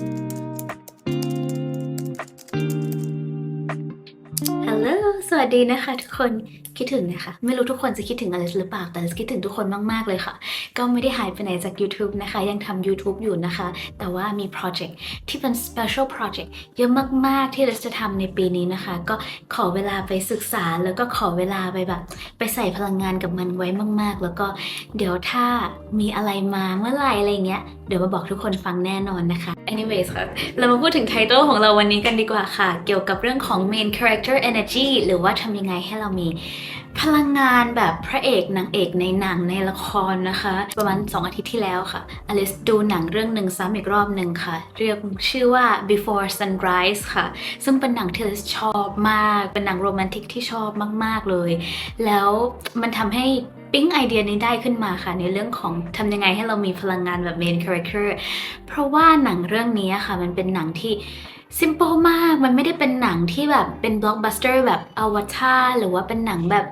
ฮั วัสดีนะคะทุกคนคิดถึงนะคะ ไม่รู้ทุกคนจะคิดถึงอลิสหรือเปล่าแต่อลิสคิดถึงทุกคนมากๆเลยค่ะ ก็ไม่ได้หายไปไหนจาก YouTube นะคะ ยังทำ YouTube อยู่นะคะ แต่ว่ามีโปรเจกต์ที่เป็น special project เยอะมากๆที่อลิสจะทำในปีนี้นะคะ ก็ขอเวลาไปศึกษาแล้วก็ขอเวลาไปแบบ ไปใส่พลังงานกับมันไว้มาก ๆ แล้วก็เดี๋ยวถ้ามีอะไรมาเมื่อไหร่อะไรเงี้ยเดี๋ยวมาบอกทุกคนฟังแน่นอนนะคะ anyways ค่ะเรามาพูดถึงไททอลของเราวันนี้กันดีกว่าค่ะ เกี่ยวกับเรื่องของ main character energy หรือว่าทำยังไงให้เรามีพลังงานแบบพระเอกนางเอกในหนังในละครนะคะ ประมาณ 2 อาทิตย์ที่แล้วค่ะอลิสดูหนังเรื่องหนึ่งซ้ำอีกรอบหนึ่งค่ะ เรียกชื่อว่า before sunrise ค่ะ ซึ่งเป็นหนังที่อลิสชอบมาก เป็นหนังโรแมนติกที่ชอบมาก ๆ เลย แล้วมันทำให้ปิ๊งไอเดียนี้ได้ขึ้นมาค่ะ ในเรื่องของทำยังไงให้เรามีพลังงานแบบ main character เพราะว่าหนังเรื่องนี้ค่ะ มันเป็นหนังที่ ซิมเปิลมาก มันไม่ได้เป็นหนังที่แบบเป็นบล็อกบัสเตอร์แบบอวตารหรือว่าเป็นหนังแบบ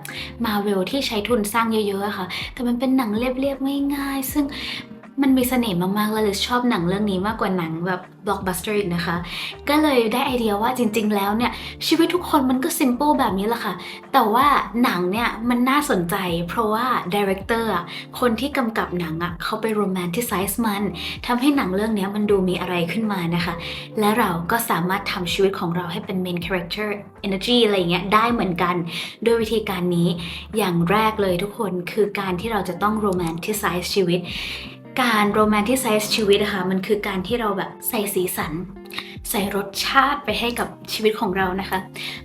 มาเวลที่ใช้ทุนสร้างเยอะๆอะค่ะ แต่มันเป็นหนังเรียบๆง่ายๆ ซึ่ง มันมีเสน่ห์มากๆ และเลยชอบหนังเรื่องนี้มากกว่าหนังแบบ blockbuster อีกนะคะ ก็เลยได้ไอเดียว่าจริง ๆ แล้วเนี่ย ชีวิตทุกคนมันก็ simple แบบนี้แหละค่ะ แต่ว่าหนังเนี่ย มันน่าสนใจ เพราะว่า director อะคนที่กำกับหนังอะเขาไป romanticize มันทำให้หนังเรื่องนี้มันดูมีอะไรขึ้นมานะคะ และเราก็สามารถทำชีวิตของเราให้เป็น main character energy อะไรอย่างเงี้ยได้เหมือนกันโดยวิธีการนี้อย่างแรกเลยทุกคนคือการที่เราจะต้อง romanticize ชีวิต การโรแมนติไซส์ชีวิตนะคะมันคือการที่เราแบบใส่สีสัน ใส่รสชาติไปให้กับชีวิตของเรานะคะ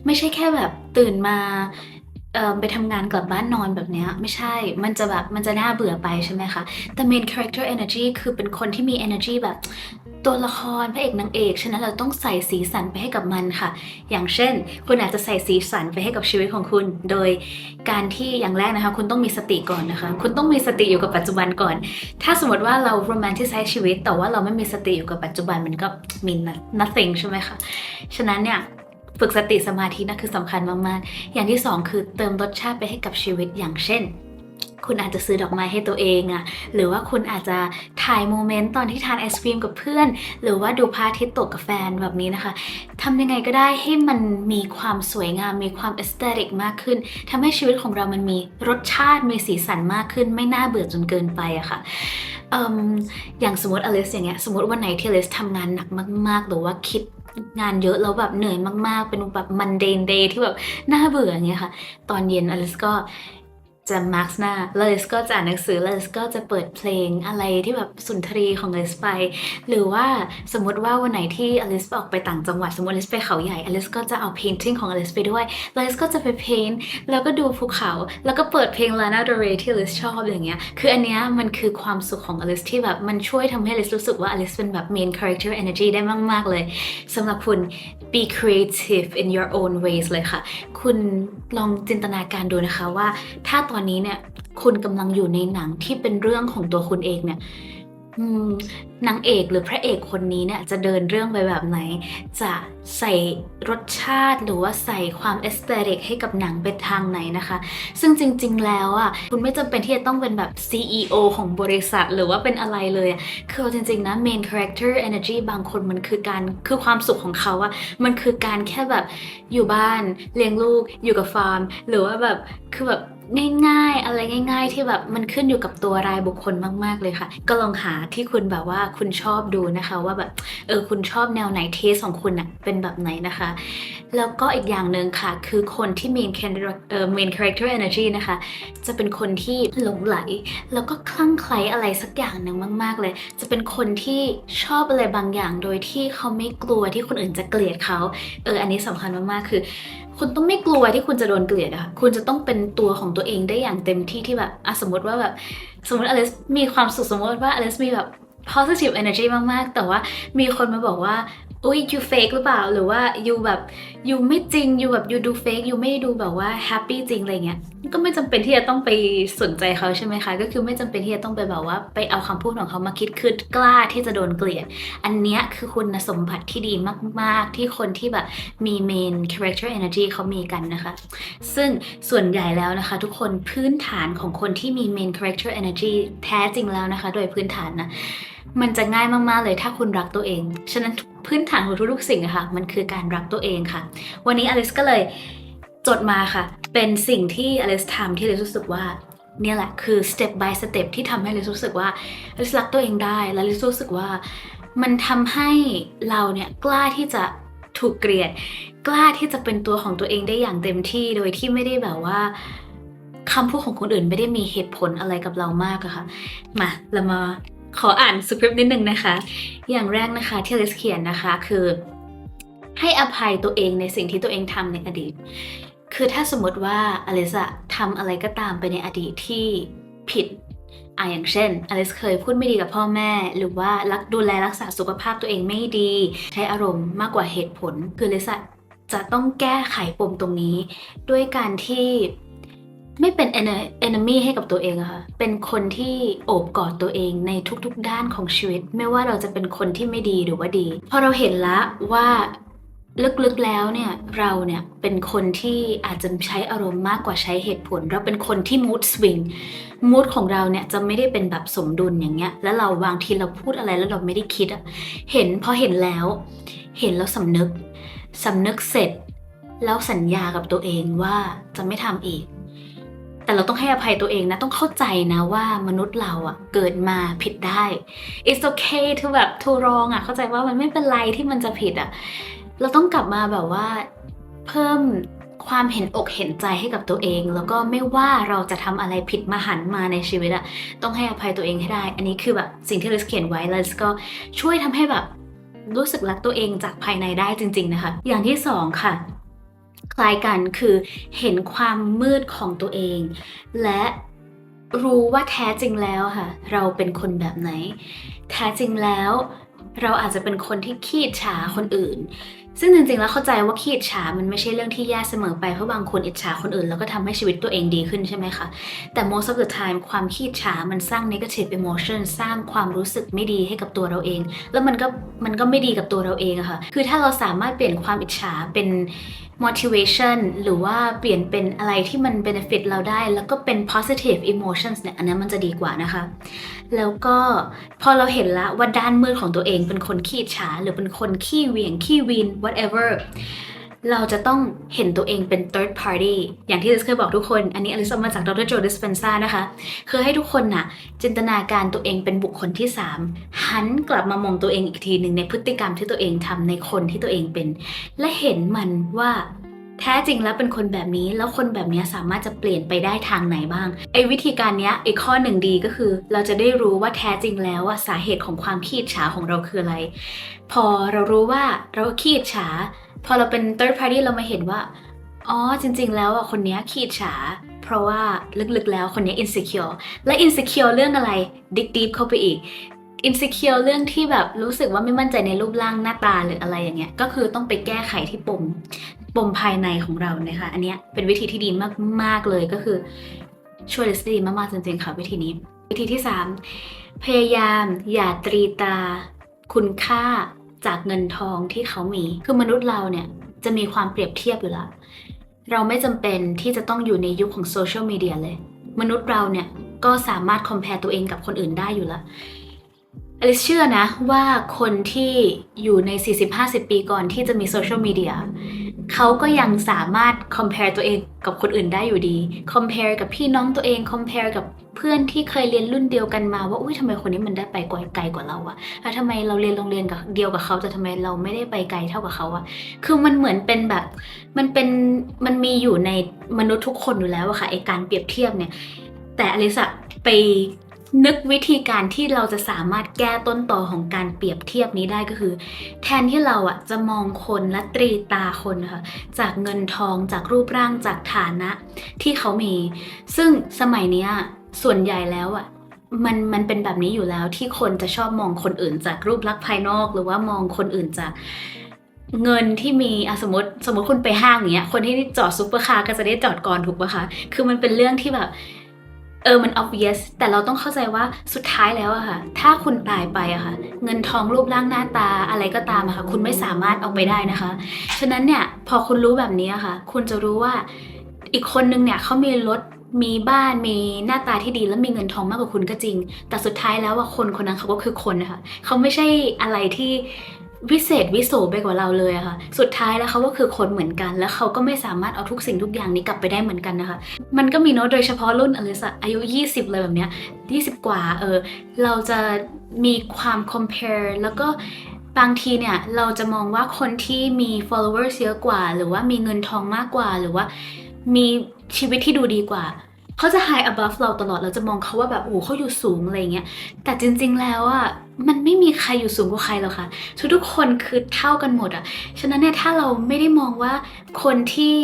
ไม่ใช่แค่แบบตื่นมาไปทำงานกลับบ้านนอนแบบเนี้ยไม่ใช่ มันจะแบบมันจะน่าเบื่อไปใช่ไหมคะ แต่ main character energy คือเป็นคนที่มี energy แบบ ตัวละครพระเอกนางเอก ฉะนั้นเราต้องใส่สีสันไปให้กับมันค่ะ อย่างเช่น คุณอาจจะใส่สีสันไปให้กับชีวิตของคุณ โดยการที่อย่างแรกนะคะ คุณต้องมีสติก่อนนะคะ คุณต้องมีสติอยู่กับปัจจุบันก่อน ถ้าสมมติว่าเรา romanticize ชีวิต แต่ว่าเราไม่มีสติอยู่กับปัจจุบันมันก็ mean nothing ใช่ไหมคะฉะนั้นเนี่ยฝึกสติสมาธินะคือสำคัญมากๆ อย่างที่สองคือเติมรสชาติไปให้กับชีวิตอย่างเช่น คุณอาจจะซื้อดอกไม้ให้ตัวเองอะหรือว่าคุณอาจจะถ่ายโมเมนต์ตอนที่ทานไอศครีมกับเพื่อน หรือว่าดูพระอาทิตย์ตกกับแฟนแบบนี้นะคะทำยังไงก็ได้ให้มันมีความสวยงาม มีความเอสเตติกมากขึ้นทำให้ชีวิตของเรามันมีรสชาติ มีสีสันมากขึ้น ไม่น่าเบื่อจนเกินไปอะค่ะเอิ่มอย่างสมมติอลิสอย่างเงี้ย สมมติวันไหนที่อลิสทำงานหนักมาก ๆ หรือว่าคิดงานเยอะแล้วแบบเหนื่อยมาก ๆ เป็นแบบมันเดนเดย์ที่แบบน่าเบื่ออย่างเงี้ยค่ะ ตอนเย็นอลิสก็ จะมาร์กหน้าแล้วอลิสก็จะอ่านหนังสือแล้วอลิสก็จะเปิดเพลงอะไรที่แบบสุนทรีของอลิสไป หรือว่าสมมติว่าวันไหนที่อลิสออกไปต่างจังหวัดสมมติอลิสไปเขาใหญ่อลิสก็จะเอา painting ของอลิสไปด้วยแล้วอลิสก็จะไปเพนท์แล้วก็ดูภูเขา แล้วก็เปิดเพลง Lana Del Rey ที่อลิสชอบอย่างเงี้ยคืออันเนี้ยมันคือความสุขของอลิสที่แบบมันช่วยทำให้อลิสรู้สึกว่าอลิสเป็นแบบ main character energy ได้มาก ๆ เลยสำหรับคุณ be creative in your own ways เลยค่ะ คุณลองจินตนาการดูนะคะว่าถ้าตอนอนนี้เนี่ย คุณกำลังอยู่ในหนังที่เป็นเรื่องของตัวคุณเองเนี่ยนางเอกหรือพระเอกคนนี้เนี่ยจะเดินเรื่องไปแบบไหน จะใส่รสชาติหรือว่าใส่ความเอสเตติกให้กับหนังไปทางไหนนะคะ ซึ่งจริงๆแล้วอะคุณไม่จำเป็นที่จะต้องเป็นแบบ CEO ของบริษัทหรือว่าเป็นอะไรเลยคือเอาจริงๆนะ main character energy บางคนมันคือการคือความสุขของเขาอะมันคือการแค่แบบอยู่บ้านเลี้ยงลูกอยู่กับฟาร์ม หรือว่าแบบคือแบบ ง่ายๆ อะไรง่าย ๆ ที่แบบมันขึ้นอยู่กับตัวรายบุคคลมาก ๆเลยค่ะ ก็ลองหาที่คุณแบบว่าคุณชอบดูนะคะ ว่าแบบเออคุณชอบแนวไหนเทสของคุณอะเป็นแบบไหนนะคะ แล้วก็อีกอย่างหนึ่งค่ะ คือคนที่ main character เอ่อ main character energy นะคะ จะเป็นคนที่หลงไหล แล้วก็คลั่งไคล้อะไรสักอย่างหนึ่งมาก ๆ เลย จะเป็นคนที่ชอบอะไรบางอย่าง โดยที่เขาไม่กลัวที่คนอื่นจะเกลียดเขาเอออันนี้สำคัญมากๆคือ คุณต้องไม่กลัวที่คุณจะโดนเกลียดอะค่ะคุณจะต้องเป็นตัวของตัวเองได้อย่างเต็มที่ที่แบบอสมมติว่าแบบสมมติอลิสมีความสุขสมมติว่าอลิสมีแบบ positive energy มาก ๆ แต่ว่ามีคนมาบอกว่า อุ้ย you fake หรือเปล่าหรือว่า you แบบ you ไม่จริง you แบบ you do fake you ไม่ดูแบบว่า happy จริงอะไรเงี้ยก็ไม่จำเป็นที่จะต้องไปสนใจเขาใช่ไหมคะ ก็คือไม่จำเป็นที่จะต้องไปแบบว่าไปเอาคำพูดของเขามาคิดคือกล้าที่จะโดนเกลียด อันเนี้ยคือคุณสมบัติที่ดีมาก ๆ ที่คนที่แบบมี main character energy เขามีกันนะคะ ซึ่งส่วนใหญ่แล้วนะคะ ทุกคนพื้นฐานของคนที่มี main character energy แท้จริงแล้วนะคะ โดยพื้นฐานนะ มันจะง่ายมากๆเลยถ้าคุณรักตัวเอง ฉะนั้นพื้นฐานของทุกๆสิ่งอะค่ะ มันคือการรักตัวเองค่ะ วันนี้อลิสก็เลยจดมาค่ะ เป็นสิ่งที่อลิสทำที่อลิสรู้สึกว่าเนี่ยแหละคือ step by step ที่ทำให้อลิสรู้สึกว่าอลิสรักตัวเองได้ และอลิสรู้สึกว่ามันทำให้เราเนี่ยกล้าที่จะถูกเกลียด กล้าที่จะเป็นตัวของตัวเองได้อย่างเต็มที่โดยที่ไม่ได้แบบว่าคำพูดของคนอื่นไม่ได้มีเหตุผลอะไรกับเรามากอะค่ะ มาเรามา ขออ่านสคริปต์นิดนึงนะคะ อย่างแรกนะคะที่อลิสเขียนนะคะคือ ให้อภัยตัวเองในสิ่งที่ตัวเองทำในอดีต คือถ้าสมมติว่าอลิสอะทำอะไรก็ตามไปในอดีตที่ผิดอะอย่างเช่นอลิสเคยพูดไม่ดีกับพ่อแม่ หรือว่ารักดูแลรักษาสุขภาพตัวเองไม่ดี ใช้อารมณ์มากกว่าเหตุผล คืออลิสจะต้องแก้ไขปมตรงนี้ ด้วยการที่ ไม่เป็น ene- enemy ให้กับตัวเองอะค่ะ เป็นคนที่โอบกอดตัวเองในทุกๆ ด้านของชีวิต ไม่ว่าเราจะเป็นคนที่ไม่ดีหรือว่าดี พอเราเห็นละว่าลึกๆแล้วเนี่ยเราเนี่ยเป็นคนที่อาจจะใช้อารมณ์มากกว่าใช้เหตุผล เราเป็นคนที่ mood swing มูดของเราเนี่ยจะไม่ได้เป็นแบบสมดุลอย่างเงี้ย แล้วเราบางทีเราพูดอะไรแล้วเราไม่ได้คิดอะเห็นพอเห็นแล้ว เห็นแล้วสำนึกสำนึกเสร็จ แล้วสัญญากับตัวเองว่าจะไม่ทำอีก แต่เราต้องให้อภัยตัวเองนะต้องเข้าใจนะว่ามนุษย์เราอะเกิดมาผิดได้ it's okay to แบบ to wrong อะเข้าใจว่ามันไม่เป็นไรที่มันจะผิดอะเราต้องกลับมาแบบว่าเพิ่มความเห็นอกเห็นใจให้กับตัวเอง แล้วก็ไม่ว่าเราจะทำอะไรผิดมาหันมาในชีวิตอะต้องให้อภัยตัวเองให้ได้ อันนี้คือแบบสิ่งที่ลิสเขียนไว้แล้วลิสก็ช่วยทำให้แบบรู้สึกรักตัวเองจากภายในได้จริง ๆ นะคะ อย่างที่สองค่ะ คล้ายกันคือเห็นความมืดของตัวเอง และรู้ว่าแท้จริงแล้วค่ะ เราเป็นคนแบบไหน แท้จริงแล้ว เราอาจจะเป็นคนที่ขี้ฉาคนอื่น ซึ่งจริงๆ แล้วเข้าใจว่าขี้อิจฉา มันไม่ใช่เรื่องที่แย่เสมอไป เพราะบางคนอิจฉาคนอื่น แล้วก็ทำให้ชีวิตตัวเองดีขึ้นใช่ไหมคะ แต่ most of the time ความขี้อิจฉา มันสร้าง negative emotion สร้างความรู้สึกไม่ดีให้กับตัวเราเอง แล้วมันก็มันก็ไม่ดีกับตัวเราเองอะค่ะ คือถ้าเราสามารถเปลี่ยนความอิจฉาเป็น motivation หรือว่าเปลี่ยนเป็นอะไรที่มัน benefit เราได้ แล้วก็เป็น positive emotions เนี่ย อันนั้นมันจะดีกว่านะคะ แล้วก็พอเราเห็นละว่าด้านมืดของตัวเองเป็นคนขี้อิจฉา หรือเป็นคนขี้เหวี่ยงขี้วีน whatever เราจะต้องเห็นตัวเองเป็น third party อย่างที่ลิสเคยบอกทุกคน อันนี้อลิซเอามาจากดรโจดิสเปนซ่านะคะ คือให้ทุกคนน่ะ จินตนาการตัวเองเป็นบุคคลที่ 3 หันกลับมามองตัวเองอีกทีหนึ่งในพฤติกรรมที่ตัวเองทำในคนที่ตัวเองเป็น และเห็นมันว่า แท้จริงแล้วเป็นคนแบบนี้ แล้วคนแบบนี้สามารถจะเปลี่ยนไปได้ทางไหนบ้างไอ้วิธีการเนี้ยไอ้ข้อหนึ่งดีก็คือ เราจะได้รู้ว่าแท้จริงแล้วว่าสาเหตุของความขี้ฉาของเราคืออะไร พอเรารู้ว่าเราขี้ฉา พอเราเป็น third party เรามาเห็นว่าอ๋อจริง ๆ แล้วอะคนนี้ขี้ฉา เพราะว่าลึกๆแล้วคนนี้ insecure และ insecure เรื่องอะไรดิกดีฟเข้าไปอีก insecure เรื่องที่แบบรู้สึกว่าไม่มั่นใจในรูปร่างหน้าตาหรืออะไรอย่างเงี้ย ก็คือต้องไปแก้ไขที่ปมปมภายในของเรานะคะ อันเนี้ยเป็นวิธีที่ดีมากๆเลยก็คือช่วยลิสดีมากๆจริงๆค่ะวิธีนี้ วิธีที่ 3 พยายามอย่าตรีตา คุณค่าจากเงินทองที่เขามี คือมนุษย์เราเนี่ยจะมีความเปรียบเทียบอยู่ละเราไม่จำเป็นที่จะต้องอยู่ในยุคของโซเชียลมีเดียเลย มนุษย์เราเนี่ยก็สามารถคอมเพลตัวเองกับคนอื่นได้อยู่แล้ว อลิซเชื่อนะว่าคนที่อยู่ใน 40-50 ปีก่อนที่จะมีโซเชียลมีเดียเขาก็ยังสามารถ compare ตัวเองกับคนอื่นได้อยู่ดี compare กับพี่น้องตัวเอง compare กับเพื่อนที่เคยเรียนรุ่นเดียวกันมาว่าอุ้ยทำไมคนนี้มันได้ไปไกลไกลกว่าเราอะแล้วทำไมเราเรียนโรงเรียนกับเดียวกับเขาแต่ทำไมเราไม่ได้ไปไกลเท่ากับเขาอะคือมันเหมือนเป็นแบบ มันเป็นมันมีอยู่ในมนุษย์ทุกคนอยู่แล้วอะค่ะไอการเปรียบเทียบเนี่ย แต่อลิสะไป นึกวิธีการที่เราจะสามารถแก้ต้นต่อของการเปรียบเทียบนี้ได้ก็คือ แทนที่เราอะจะมองคนและตรีตาคนนะคะจากเงินทองจากรูปร่างจากฐานะ ที่เขามี ซึ่งสมัยเนี้ยส่วนใหญ่แล้วอะมันมันเป็นแบบนี้อยู่แล้วที่คนจะชอบมองคนอื่นจากรูปลักษณ์ภายนอก หรือว่ามองคนอื่นจากเงินที่มีอสมมติสมมติคุณไปห้างอย่างเงี้ย คนที่จอดซุปเปอร์คาร์ก็จะได้จอดก่อนถูกปะคะ คือมันเป็นเรื่องที่แบบ เออมัน obvious แต่เราต้องเข้าใจว่าสุดท้ายแล้วอะค่ะ ถ้าคุณตายไปอะค่ะ เงินทองรูปร่างหน้าตาอะไรก็ตามอะค่ะ คุณไม่สามารถเอาไปได้นะคะ ฉะนั้นเนี่ยพอคุณรู้แบบนี้อะค่ะ คุณจะรู้ว่าอีกคนนึงเนี่ยเขามีรถมีบ้านมีหน้าตาที่ดีและมีเงินทองมากกว่าคุณก็จริง แต่สุดท้ายแล้วว่าคนคนนั้นเขาก็คือคนนะคะเขาไม่ใช่อะไรที่ วิเศษวิโสไปกว่าเราเลยอะค่ะ สุดท้ายแล้วเขาก็คือคนเหมือนกัน แล้วเขาก็ไม่สามารถเอาทุกสิ่งทุกอย่างนี้กลับไปได้เหมือนกันนะคะ มันก็มีเนอะโดยเฉพาะรุ่นอลิสอะอายุ 20 เลยแบบเนี้ย 20 กว่าเออเราจะมีความ compare แล้วก็บางทีเนี่ยเราจะมองว่าคนที่มี followers เยอะกว่า หรือว่ามีเงินทองมากกว่าหรือว่ามีชีวิตที่ดูดีกว่า เขาจะ high above เราตลอดเราจะมองเขาว่าแบบโอ้เขาอยู่สูงอะไรเงี้ยแต่จริง ๆ แล้วอะมันไม่มีใครอยู่สูงกว่าใครหรอกค่ะทุกๆคนคือเท่ากันหมดอะฉะนั้นเนี่ยถ้าเราไม่ได้มองว่าคนที่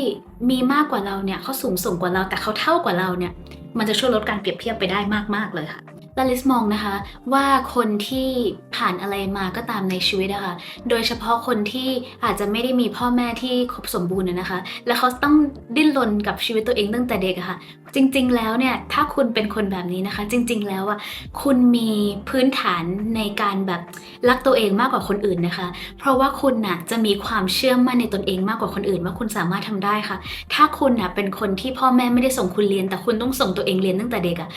มีมากกว่าเราเนี่ยเขาสูงส่งกว่าเราแต่เขาเท่ากว่าเราเนี่ย มันจะช่วยลดการเปรียบเทียบไปได้มากๆเลยค่ะ ลาลิสมองนะคะว่าคนที่ผ่านอะไรมาก็ตามในชีวิตอะคะโดยเฉพาะคนที่อาจจะไม่ได้มีพ่อแม่ที่ครบสมบูรณ์นะคะ แล้วเขาต้องดิ้นรนกับชีวิตตัวเองตั้งแต่เด็กะค่ะ จริง ๆ แล้วเนี่ยถ้าคุณเป็นคนแบบนี้นะคะ จริง ๆ แล้วอะคุณมีพื้นฐานในการแบบรักตัวเองมากกว่าคนอื่นนะคะ เพราะว่าคุณน่ะจะมีความเชื่อมั่นในตนเองมากกว่าคนอื่น ว่าคุณสามารถทำได้ค่ะ ถ้าคุณน่ะเป็นคนที่พ่อแม่ไม่ได้ส่งคุณเรียน แต่คุณต้องส่งตัวเองเรียนตั้งแต่เด็กอะ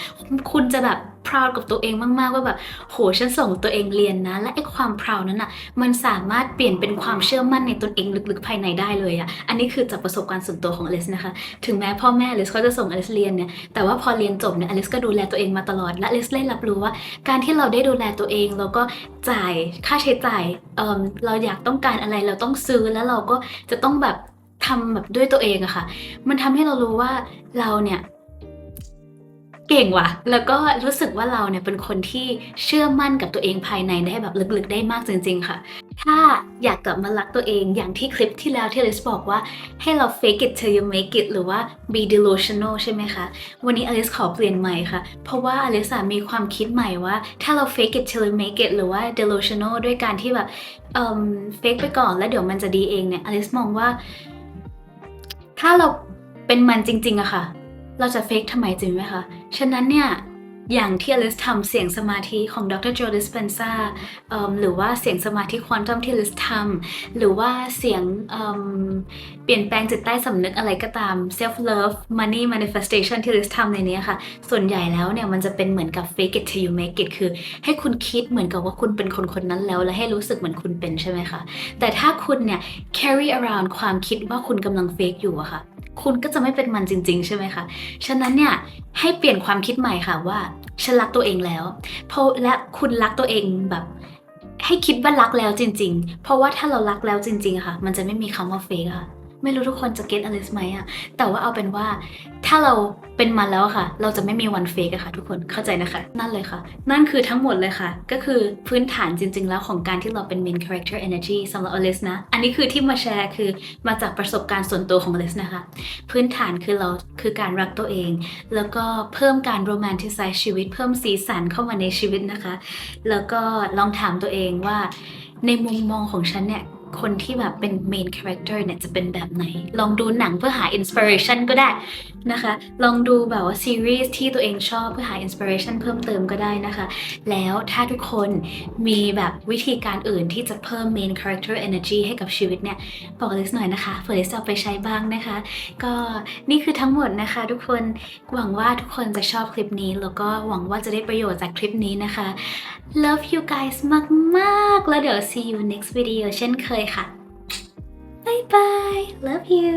คุณจะแบบ proud กับตัวเองมากๆว่าแบบโหฉันส่งตัวเองเรียนนะ และไอ้ความ proud นั้นน่ะมันสามารถเปลี่ยนเป็นความเชื่อมั่นในตนเองลึกๆภายในได้เลยอะอันนี้คือจากประสบการณ์ส่วนตัวของอลิสนะคะ ถึงแม้พ่อแม่อลิสเขาจะส่งอลิสเรียนเนี่ยแต่ว่าพอเรียนจบเนี่ยอลิสก็ดูแลตัวเองมาตลอดและอลิสได้รับรู้ว่า การที่เราได้ดูแลตัวเองแล้วก็จ่ายค่าใช้จ่ายเออเราอยากต้องการอะไรเราต้องซื้อแล้วเราก็จะต้องแบบทำแบบด้วยตัวเองอะค่ะ มันทำให้เรารู้ว่าเราเนี่ย เก่งว่ะ แล้วก็รู้สึกว่าเราเนี่ยเป็นคนที่เชื่อมั่นกับตัวเองภายในได้แบบลึกๆได้มากจริง ๆ ค่ะ ถ้าอยากกลับมารักตัวเองอย่างที่คลิปที่แล้วที่ลิสบอกว่าให้เรา fake it till you make it หรือว่า be delusional ใช่ไหมคะ วันนี้อลิสขอเปลี่ยนใหม่ค่ะ เพราะว่าอลิสมีความคิดใหม่ว่า ถ้าเรา fake it till you make it หรือว่า delusional ด้วยการที่แบบเอ่อ fake ไปก่อนแล้วเดี๋ยวมันจะดีเองเนี่ยอลิสมองว่า ถ้าเราเป็นมันจริงๆอะค่ะ เราจะเฟกทำไมจริงไหมคะ ฉะนั้นเนี่ยอย่างที่อลิสทำเสียงสมาธิของดรโจดิสเปนซาหรือว่าเสียงสมาธิควอนตัมที่อลิสทำหรือว่าเสียงเเปลี่ยนแปลงจิตใต้สำนึกอะไรก็ตาม self love money manifestation ที่อลิสทำในนี้ค่ะ ส่วนใหญ่แล้วเนี่ยมันจะเป็นเหมือนกับ fake it till you make it คือ ให้คุณคิดเหมือนกับว่าคุณเป็นคนคนนั้นแล้ว และให้รู้สึกเหมือนคุณเป็นใช่ไหมคะแต่ถ้าคุณเนี่ย carry around ความคิดว่าคุณกำลัง fake อยู่อะค่ะ คุณก็จะไม่เป็นมันจริง ๆ ใช่ไหมคะ ฉะนั้นเนี่ยให้เปลี่ยนความคิดใหม่ค่ะว่าฉันรักตัวเองแล้วเพราะและคุณรักตัวเองแบบให้คิดว่ารักแล้วจริง ๆ เพราะว่าถ้าเรารักแล้วจริง ๆ ค่ะ มันจะไม่มีคำว่าเฟกค่ะ ไม่รู้ทุกคนจะเก็ตอลิสไหมอะแต่ว่าเอาเป็นว่า ถ้าเราเป็นมันแล้วค่ะ เราจะไม่มีวันเฟกอะค่ะ ทุกคนเข้าใจนะคะ นั่นเลยค่ะ นั่นคือทั้งหมดเลยค่ะ ก็คือพื้นฐานจริง ๆ แล้วของการที่เราเป็น main character energy สำหรับอลิสนะ อันนี้คือที่มาแชร์คือมาจากประสบการณ์ส่วนตัวของอลิสนะคะ พื้นฐานคือเราคือการรักตัวเอง แล้วก็เพิ่มการโรแมนติไซส์ชีวิต เพิ่มสีสันเข้ามาในชีวิตนะคะ แล้วก็ลองถามตัวเองว่าในมุมมองของฉันเนี่ย คนที่แบบเป็น main character เนี่ยจะเป็นแบบไหน ลองดูหนังเพื่อหา inspiration ก็ได้นะคะ ลองดูแบบว่าซีรีส์ที่ตัวเองชอบเพื่อหา inspiration เพิ่มเติมก็ได้นะคะ แล้วถ้าทุกคนมีแบบวิธีการอื่นที่จะเพิ่ม main character energy ให้กับชีวิตเนี่ย บอกลิสหน่อยนะคะเผื่อลิสจะเอาไปใช้บ้างนะคะ ก็นี่คือทั้งหมดนะคะ ทุกคนหวังว่าทุกคนจะชอบคลิปนี้ แล้วก็หวังว่าจะได้ประโยชน์จากคลิปนี้นะคะ love you guys มากๆ แล้วเดี๋ยว see you next video เช่นเคย ยค่ะ bye bye love you